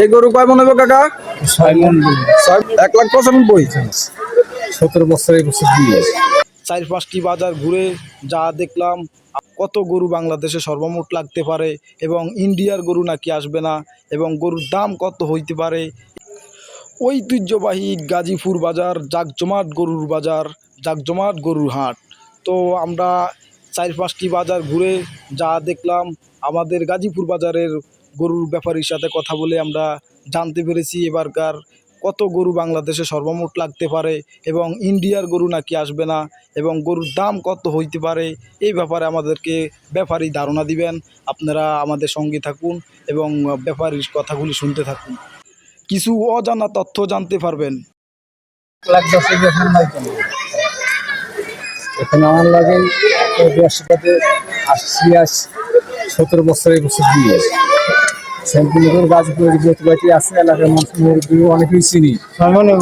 এই গরু কয় মনে হবে কাকা? ছয় মন এক লাখ পঁচানব্বই। সতেরো বছর এই বছর চার পাঁচটি বাজার ঘুরে যা দেখলাম কত গরু বাংলাদেশে সর্বমোট লাগতে পারে এবং ইন্ডিয়ার গরু নাকি আসবে না এবং গরুর দাম কত হইতে পারে। ঐতিহ্যবাহী গাজীপুর বাজার জাকজমাট গরুর বাজার জাকজমাট গরুর হাট। তো আমরা চার পাঁচটি বাজার ঘুরে যা দেখলাম আমাদের গাজীপুর বাজারের গরুর ব্যাপারীর সাথে কথা বলে আমরা জানতে পেরেছি এবারকার কত গরু বাংলাদেশে সর্বমোট লাগতে পারে এবং ইন্ডিয়ার গরু নাকি আসবে না এবং গরুর দাম কত হইতে পারে, এই ব্যাপারে আমাদেরকে ব্যাপারী ধারণা দিবেন। আপনারা আমাদের সঙ্গে থাকুন এবং ব্যাপারীর কথাগুলি শুনতে থাকুন। কিছু অজানা তথ্য জানতে পারবেন। এখন আমার লাগে সতেরো বছর এই বছর দিয়ে গাছগুলো যত বাকি আছে এলাকার মানুষ অনেকেই চিনি। হ্যাঁ? ছয় মনে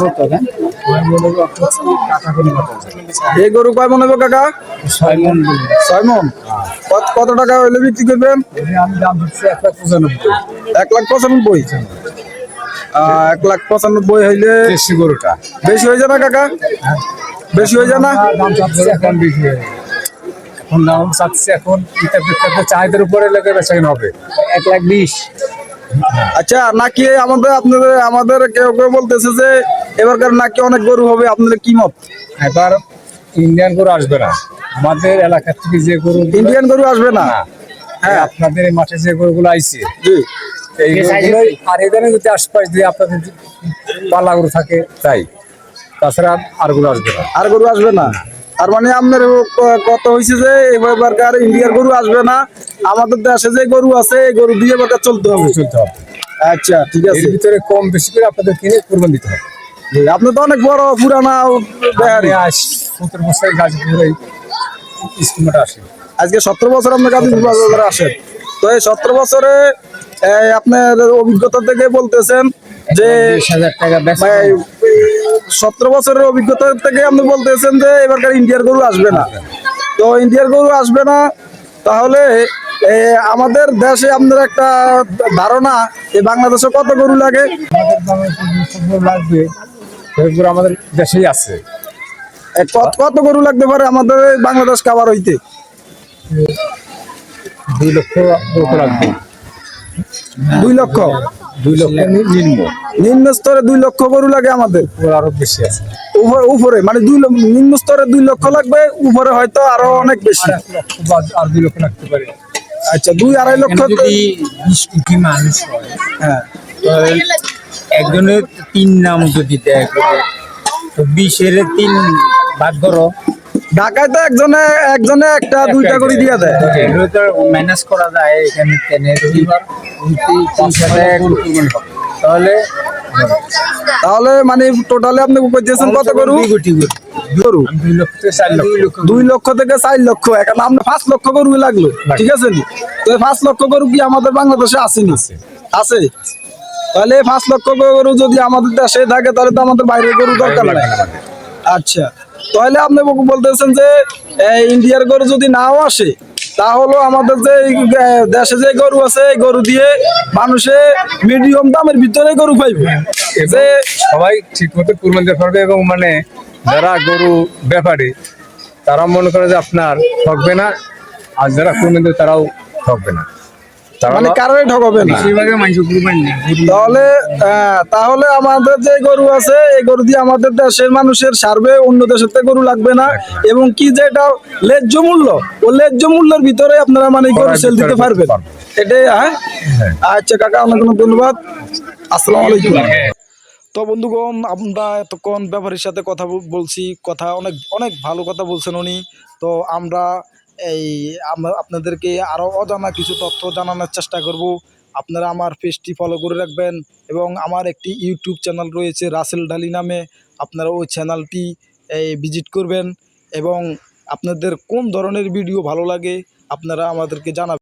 কাকা করে মতো এই গরু কয় মনে হবে কাকা? ছয় মন ছয় মন কত টাকা হইলে বিক্রি করবেন? আমি দাম হচ্ছে এক লাখ পঁচানব্বই। এক লাখ পঁচানব্বই? এক লাখ পঁচানব্বই হইলে দেশি গরুটা। বেশি হয়ে না কাকা? বেশি হয়ে যায় না? দাম চাচ্ছে এখন বেশি হয়ে গেছে। এখন দাম চাচ্ছে এখন চাহিদার উপরে লেগে বেচা হবে। এক লাখ বিশ। আচ্ছা নাকি আমাদের আপনাদের আমাদের কেউ কেউ বলতেছে যে এবারকার নাকি অনেক গরু হবে আপনাদের কি মত? এবার ইন্ডিয়ান গরু আসবে না। আমাদের এলাকা থেকে যে গরু ইন্ডিয়ান গরু আসবে না? হ্যাঁ। আপনাদের এই মাঠে যে গরুগুলো আইছে জি। আর এখানে যদি আশপাশ দিয়ে আপনাদের পালা গরু থাকে তাই। তাছাড়া আর গরু আসবে না। আর গরু আসবে না। তার মানে আপনার কত হয়েছে যে এবারকার ইন্ডিয়ার গরু আসবে না? আমাদের দেশে যে গরু আছে এই গরু দিয়ে এবার চলতে হবে। চলতে হবে। আচ্ছা ঠিক এর আছে ভিতরে কম বেশি করে আপনাদের কিনে কোরবান দিতে হবে। আপনি তো অনেক বড় পুরানা বেহারি সত্তর বছর গাজীপুরে স্কুলটা আসি আজকে সতেরো বছর আপনার গাজীপুর বাজারে আসেন তো এই সতেরো বছরে আপনার অভিজ্ঞতা থেকে বলতেছেন যে সতেরো বছরের অভিজ্ঞতা থেকে আপনি বলতেছেন যে এবারকার ইন্ডিয়ার গরু আসবে না। তো ইন্ডিয়ার গরু আসবে না তাহলে আমাদের দেশে আপনার একটা ধারণা এই বাংলাদেশে কত গরু লাগে? যে লাগবে আমাদের দেশেই আছে। কত কত গরু লাগতে পারে আমাদের বাংলাদেশ কাবার হইতে? দুই লক্ষ লাগবে। দুই লক্ষ? দুই লক্ষ নিম্ন। নিম্ন স্তরে দুই লক্ষ গরু লাগে আমাদের। আরও বেশি আছে। উপরে উপরে মানে দুই নিম্ন স্তরে দুই লক্ষ লাগবে উপরে হয়তো আরও অনেক বেশি। আর দুই লক্ষ লাগতে পারে। আচ্ছা দুই আড়াই লক্ষ যদি বিশ কোটি মানুষ হয় হ্যাঁ। একজনের তিন নাম যদি দেয় তো বিশের তিন ভাগ করো ঢাকায় তো একজনে একজনে একটা দুইটা করে দিয়ে দেয়। ম্যানেজ করা যায় এখানে ট্রেনে তাহলে তাহলে মানে টোটালে আপনি কইতেছেন কত গরু? দুই গরু। দুই লক্ষ থেকে চার লক্ষ। এখন আমরা পাঁচ লক্ষ গরু লাগল। ঠিক আছে তো পাঁচ লক্ষ গরু কি আমাদের বাংলাদেশে আসেনি আছে। তাহলে পাঁচ লক্ষ গরু যদি আমাদের দেশে থাকে তাহলে তো আমাদের বাইরের গরু দরকার নাই। আচ্ছা। তাহলে আপনি বলতেছেন যে ইন্ডিয়ার গরু যদি নাও আসে তাহলে আমাদের যে দেশে যে গরু আছে এই গরু দিয়ে মানুষে মিডিয়াম দামের ভিতরে গরু পাইবে। যে সবাই ঠিক মতো কুরবান দিতে পারবে এবং মানে যারা গরু ব্যাপারে তারা মনে করে যে আপনার ঠকবে না আর যারা কুরবান দেবে তারাও ঠকবে না। মানে কারোই ঠকাবে না। তাহলে তাহলে আমাদের যে গরু আছে এই গরু দিয়ে আমাদের দেশের মানুষের সার্ভে অন্য দেশের থেকে গরু লাগবে না। এবং কি যেটা ন্যায্য মূল্য ও ন্যায্য মূল্যের ভিতরে আপনারা মানে গরু সেল দিতে পারবেন। এটাই হ্যাঁ? আচ্ছা কাকা অনেক অনেক ধন্যবাদ। আসসালামু আলাইকুম। হ্যাঁ। তো বন্ধুগণ আমরা এতক্ষণ ব্যাপারীর সাথে কথা বলছি কথা অনেক অনেক ভালো কথা বলছেন উনি। তো আমরা এই আপনাদেরকে আরও অজানা কিছু তথ্য জানানোর চেষ্টা করব। আপনারা আমার পেজটি ফলো করে রাখবেন এবং আমার একটি ইউটিউব চ্যানেল রয়েছে রাসেল ডালি নামে। আপনারা ওই চ্যানেলটি ভিজিট করবেন এবং আপনাদের কোন ধরনের ভিডিও ভালো লাগে, আপনারা আমাদেরকে জানাবেন।